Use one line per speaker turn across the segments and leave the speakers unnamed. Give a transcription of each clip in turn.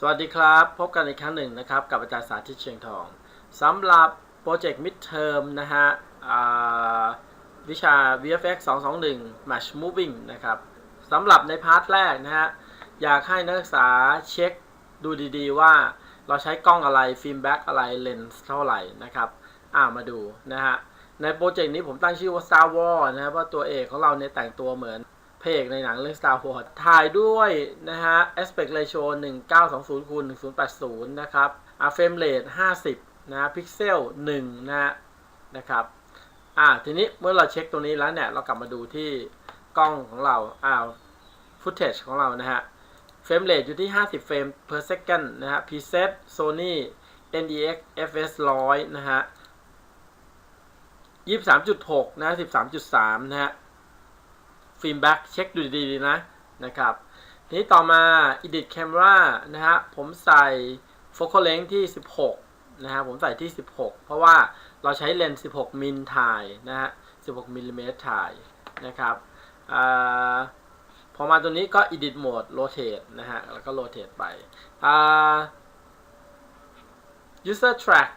สวัสดีครับ พบกันอีกครั้งหนึ่งนะครับ กับอาจารย์สาธิตเชียงทองสำหรับโปรเจกต์ midterm นะฮะวิชา VFX 221 Match Moving นะครับสำหรับในพาร์ทแรกนะฮะ อยากให้นักศึกษาเช็คดูดีๆ ว่าเราใช้กล้องอะไร ฟิล์มแบ็กอะไร เลนส์เท่าไหร่นะครับอ่ามาดูนะฮะ ในโปรเจกต์นี้ผมตั้งชื่อว่า Star Wars นะครับเพราะตัวเอกของเราเนี่ยแต่งตัวเหมือน พระเอกในหนังเรื่อง Star Wars ถ่ายด้วยนะฮะ aspect ratio 1920คูณ1080 นะครับ frame rate 50 นะพิกเซล 1 นะนะครับ อ่า ทีนี้เมื่อเราเช็คตรงนี้แล้วเนี่ย เรากลับมาดูที่กล้องของเรา อ่า footage ของเรานะฮะ frame rate อยู่ที่ 50 เฟรม per second นะฮะ preset Sony NEX FS 100 นะฮะยี่สามจุดหกนะสิบสามจุดสามนะฮะ ฟิล์มแบ็กเช็คดูดีๆนะนะครับทีนี้ต่อมา edit camera นะฮะผมใส่ focal length ที่ 16 นะฮะผมใส่ที่ 16 เพราะว่าเราใช้เลนส์ 16 มิลถ่ายนะฮะ 16 มิลลิเมตรถ่ายนะครับอพอมาตัวนี้ก็ edit mode rotate นะฮะ แล้วก็ rotate ไป user track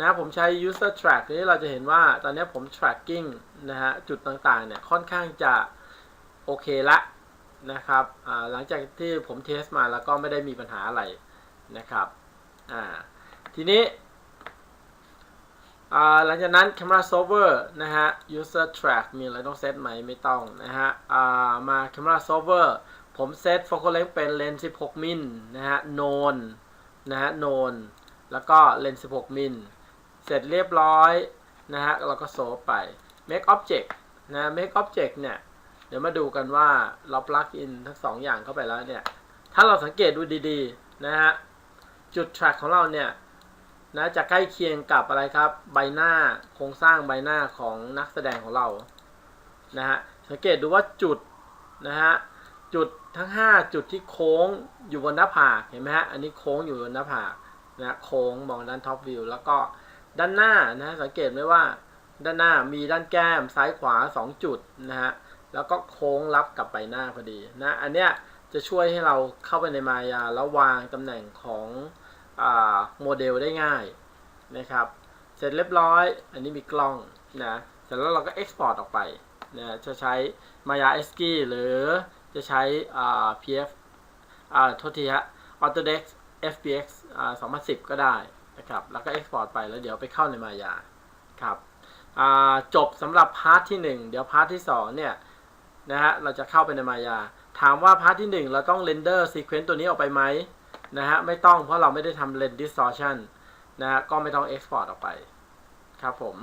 นะผมใช้ user track นี้เราจะเห็นว่าตอนนี้ผม tracking นะฮะ จุดต่างๆ เนี่ย ค่อนข้างจะ โอเคละนะครับหลังจากที่ผมเทสมาแล้วก็ไม่ได้มีปัญหาอะไรนะครับทีนี้หลังจากนั้น camera solver นะฮะ user track มีอะไรต้องเซตไหมไม่ต้องนะฮะมา camera solver ผมเซต focal length เป็นเลนส์16 มิลนะฮะ known นะฮะ known แล้วก็เลนส์16 มิลเสร็จเรียบร้อยนะฮะเราก็โซไป make object นะ make object เนี่ย เดี๋ยวมาดูกันว่าเรา plug in ทั้งสองอย่างเข้าไปแล้วเนี่ย ถ้าเราสังเกตดูดีๆนะฮะ จุด track ของเราเนี่ยนะจะใกล้เคียงกับอะไรครับ ใบหน้าโครงสร้างใบหน้าของนักแสดงของเรานะฮะสังเกตดูว่าจุดนะฮะจุดทั้ง 5 จุดที่โค้งอยู่บนหน้าผากเห็นไหมฮะอันนี้โค้งอยู่บนหน้าผากนะโค้งมองด้านท็อปวิวแล้วก็ด้านหน้านะสังเกตไหมว่า ด้านหน้ามีด้านแก้มซ้ายขวา 2 จุดนะฮะ แล้วก็โค้งรับกับใบหน้าพอดีนะอันเนี้ยจะช่วยให้เราเข้าไปในมายาแล้ววางตำแหน่งของอโมเดลได้ง่ายนะครับ เสร็จเรียบร้อย อันนี้มีกล้องนะเสร็จแล้วเราก็เอ็กซ์พอร์ตออกไปนะจะใช้มายาเอสกีหรือจะใช้ PF อ่าโทษทีฮะ Autodesk FBX อ่า2010 ก็ได้นะครับ แล้วก็ Export ไปแล้วเดี๋ยวไปเข้าในมายาครับจบสำหรับพาร์ทที่ 1 เดี๋ยวพาร์ทที่ 2 เนี่ย นะฮะเราจะเข้าไปในมายา ถามว่าพาร์ทที่ 1 เราต้องเรนเดอร์ซีเควนต์ตัวนี้ออกไปไหมนะฮะไม่ต้องเพราะเราไม่ได้ทำเลนดิสโซชันนะฮะก็ไม่ต้องเอ็กพอร์ตออกไป ครับผม